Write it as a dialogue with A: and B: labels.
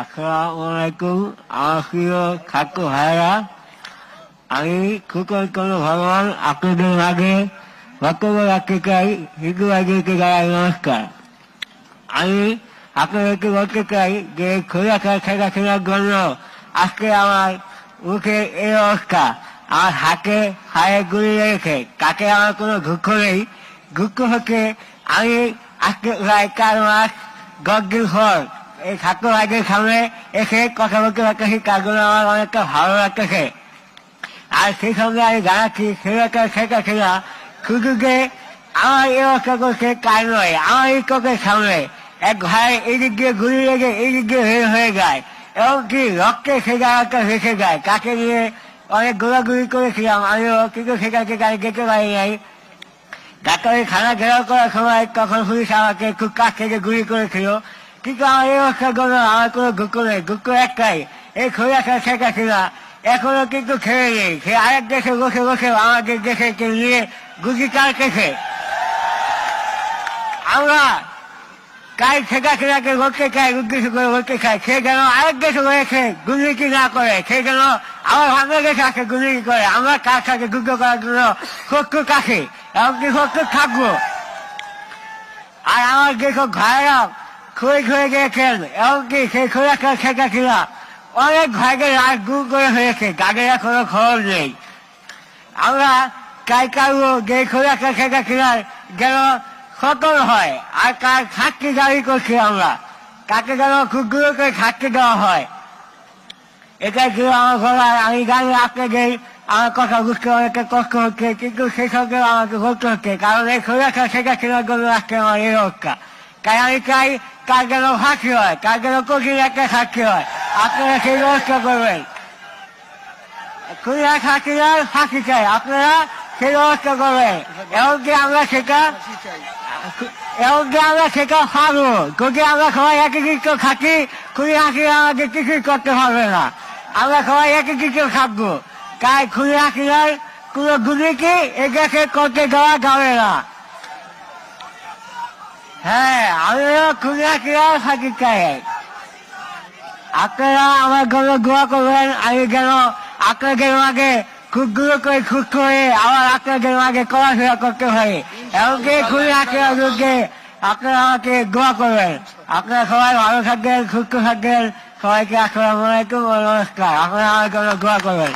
A: আসসালামু আলাইকুম আমার প্রিয় ছাত্র ভাইরা, আমি খুকন কোন ভগবান আপনাদের আগে বক্তব্য রাখতে চাই। হিন্দু গায়ে নমস্কার। আমি আপনাদেরকে বলতে চাই যে খোলা খেলা খেলার জন্য আজকে আমার মুখে এই অবস্থা। আমার হাতে হায়ে গুলি রেখে তাকে আমার কোনো দুঃখ নেই। দুঃখ হচ্ছে আমি আজকে প্রায় চার মাস দশ দিন এই ছাত্র ভাইদের সামনে এসে কথা বলতে পারতেছি তার জন্য আমার অনেকটা ভালো লাগতেছে। আর সেই সঙ্গে আমি জানাচ্ছি সেটা সেটা সেটা শুধু যে আমার এই অবস্থা করছে কার নয়, আমার এই চোখের সামনে এক ভাই এই দিক দিয়ে ঘুরে লেগে এই দিক দিয়ে হয়ে হয়ে যায় এবং কি রক্তে সে জায়গাটা ভেসে যায়। তাকে নিয়ে অনেক ঘোরাঘুরি করেছিলাম, আমিও কিন্তু সেটাকে গাড়ি যেতে পারি নাই। ডাক্তারের খানা ঘেরাও করার সময় তখন পুলিশ আমাকে খুব কাছ থেকে গুলি করেছিল। কিন্তু আমার এখনও কিন্তু খেয়ে নেই সে আরেক দেশে বসে বসে আমাদের দেশে নিয়ে গুলি কার কেছে আমরা কাই শেখা খেলাকে বলতে চাই উদ্দেশ্য করে বলতে চাই সে যেন আরেক দেশে রয়েছে দুর্নীতি না করে সে যেন আমার বাংলাদেশে আছে দুর্নীতি করে আমরা কার সাথে যুদ্ধ করার জন্য শত্রু কাছে এমনকি শত্রু থাকব আর আমার যেসব ভাইরা খুঁড়ে খুঁড়ে গিয়েছেন এমনকি সেই খোলাখা শেখা খিলা অনেক ভাইকে রাত করে হয়েছে। তাদের কোনো খবর নেই। আমরা কাই কারও যে খোলাখা শেখা খিলার যেন সতর হয়। আর কার থাকতে দাবি করছি আমরা। তাকে যেন খুব করে থাকতে দেওয়া হয়। এটাই ছিল আমার ঘোরা আমি জানি আপনাদের আমার কথা বুঝতে অনেকটা কষ্ট হচ্ছে, কিন্তু সেই সঙ্গে আমাকে বলতে হচ্ছে, কারণ এই খোলাখা শেখা খিলার জন্য আমার এই অবস্থা। তাই আমি চাই কার যেন ফাঁকি হয় কার যেন কঠিন একটা সাক্ষী হয়। আপনারা সেই ব্যবস্থা করবেন। খুলনা সাক্ষীরা ফাঁকি চাই। আপনারা সেই ব্যবস্থা করবেন। এমনকি আমরা সেটা এমনকি আমরা সেটা পারব যদি আমরা সবাই একই কিছু থাকি খুলি হাসি আমাকে কিছুই করতে পারবে না। আমরা সবাই একই কিছু থাকব। তাই খুলি হাসিনার কোনো গুলিকে এগেছে করতে দেওয়া যাবে না। হ্যাঁ আমিও খুলি হাসিনার ফাঁকি চাই আপনারা আমার জন্য দোয়া করবেন, আমি যেন আপনাদের মাঝে খুব দূর করে সুস্থ হয়ে আবার আপনাদের মাঝে চলাফেরা করতে পারি। এমনকি আপনারা যোগ্যে আপনারা আমাকে দোয়া করবেন। আপনারা সবাই ভালো থাকবেন, সুস্থ থাকবেন। সবাইকে আসসালামু আলাইকুম ও নমস্কার। আপনারা আমার জন্য দোয়া করবেন।